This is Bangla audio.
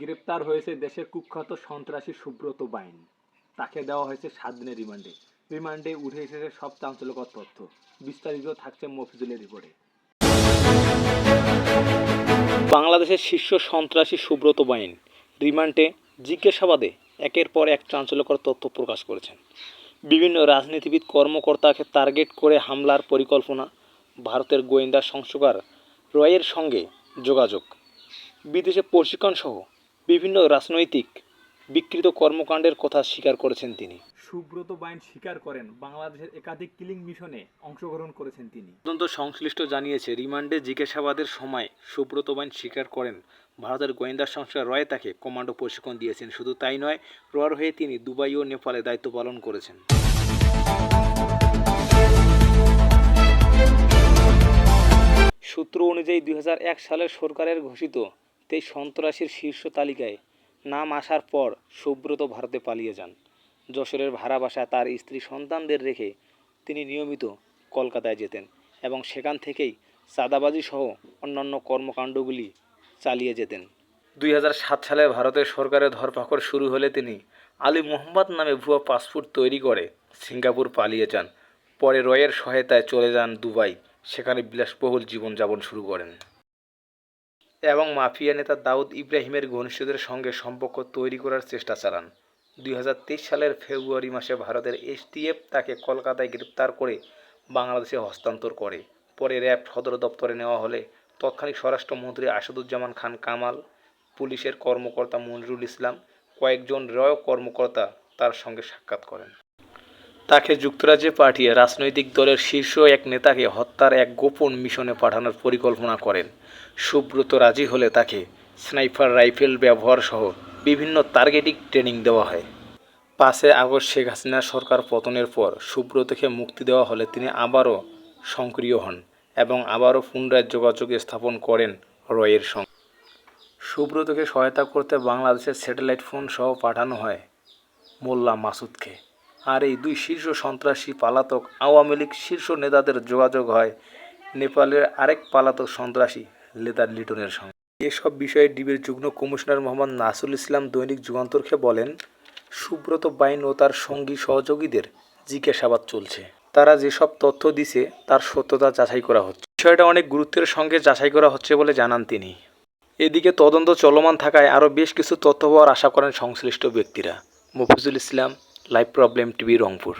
গ্রেপ্তার হয়েছে দেশের কুখ্যাত সন্ত্রাসী সুব্রত বাইন। তাকে দেওয়া হয়েছে সাত দিনের রিমান্ডে। রিমান্ডে উঠে এসেছে সব চাঞ্চল্যকর তথ্য। বিস্তারিত থাকছে মফিজুলের রিপোর্টে। বাংলাদেশের শীর্ষ সন্ত্রাসী সুব্রত বাইন রিমান্ডে জিজ্ঞাসাবাদে একের পর এক চাঞ্চল্যকর তথ্য প্রকাশ করেছেন। বিভিন্ন রাজনীতিবিদ কর্মকর্তাকে টার্গেট করে হামলার পরিকল্পনা, ভারতের গোয়েন্দা সংস্থার রয়ের সঙ্গে যোগাযোগ, বিদেশে প্রশিক্ষণ সহ বিভিন্ন রাজনৈতিক বিকৃত কর্মকাণ্ডের কথা স্বীকার করেছেন তিনি। সুব্রত বাইন স্বীকার করেন বাংলাদেশের একাধিক কিলিং মিশনে অংশগ্রহণ করেছেন তিনি। তদন্ত সংশ্লিষ্ট জানিয়েছে রিমান্ডে জিজ্ঞাসাবাদের সময় সুব্রত বাইন স্বীকার করেন। ভারতের গোয়েন্দা সংস্থা রয় তাকে কমান্ডো প্রশিক্ষণ দিয়েছেন। শুধু তাই নয় রয়ের হয়ে তিনি দুবাই ও নেপালে দায়িত্ব পালন করেছেন। সূত্র অনুযায়ী দুই হাজার এক সালের সরকারের ঘোষিত তেইশ সন্ত্রাসীর শীর্ষ তালিকায় নাম আসার পর সুব্রত ভারতে পালিয়ে যান। যশোরের ভাড়া বাসায় তার স্ত্রী সন্তানদের রেখে তিনি নিয়মিত কলকাতায় যেতেন এবং সেখান থেকেই চাঁদাবাজি সহ অন্যান্য কর্মকাণ্ডগুলি চালিয়ে যেতেন। দুই হাজার সাত সালে ভারতের সরকারের ধরপাকড় শুরু হলে তিনি আলী মোহাম্মদ নামে ভুয়া পাসপোর্ট তৈরি করে সিঙ্গাপুর পালিয়ে যান। পরে রয়ের সহায়তায় চলে যান দুবাই। সেখানে বিলাসবহুল জীবনযাপন শুরু করেন। এবং মাফিয়া নেতা দাউদ ইব্রাহিমের ঘনিষ্ঠদের সঙ্গে সম্পর্ক তৈরি করার চেষ্টা চালান। দুই হাজার তেইশ সালের ফেব্রুয়ারি মাসে ভারতের এসটিএফ তাকে কলকাতায় গ্রেপ্তার করে বাংলাদেশে হস্তান্তর করে। পরে র্যাব সদর দপ্তরে নেওয়া হলে তৎক্ষণিক স্বরাষ্ট্রমন্ত্রী আসাদুজ্জামান খান কামাল, পুলিশের কর্মকর্তা মনিরুল ইসলাম, কয়েকজন রয় কর্মকর্তা তার সঙ্গে সাক্ষাৎ করেন। তাকে যুক্তরাজ্যে পাঠিয়ে রাজনৈতিক দলের শীর্ষ এক নেতাকে হত্যার এক গোপন মিশনে পাঠানোর পরিকল্পনা করেন। সুব্রত রাজি হলে তাকে স্নাইপার রাইফেল ব্যবহার সহ বিভিন্ন টার্গেটিক ট্রেনিং দেওয়া হয়। পাঁচে আগস্ট শেখ হাসিনা সরকার পতনের পর সুব্রতকে মুক্তি দেওয়া হলে তিনি আবারও সক্রিয় হন এবং আবারও পুনরায় যোগাযোগ স্থাপন করেন রয়ের সঙ্গে। সুব্রতকে সহায়তা করতে বাংলাদেশের স্যাটেলাইট ফোন সহ পাঠানো হয় মোল্লা মাসুদকে। আর এই দুই শীর্ষ সন্ত্রাসী পালাতক আওয়ামী লীগ শীর্ষ নেতাদের যোগাযোগ হয় নেপালের আরেক পালাতক সন্ত্রাসী, লেদার লিটনের সঙ্গে। এসব বিষয়ে ডিবির যুগ্ম কমিশনার মোহাম্মদ নাসুল ইসলাম দৈনিক যুগান্তরকে বলেন, সুব্রত বাইন ও তার সঙ্গী সহযোগীদের জিজ্ঞাসাবাদ চলছে। তারা যেসব তথ্য দিছে, তার সত্যতা যাচাই করা হচ্ছে। বিষয়টা অনেক গুরুত্বের সঙ্গে যাচাই করা হচ্ছে বলে জানান তিনি। এদিকে তদন্ত চলমান থাকায় আরও বেশ কিছু তথ্য পাওয়ার আশা করেন সংশ্লিষ্ট ব্যক্তিরা। Mofizul Islam live problem TV Rangpur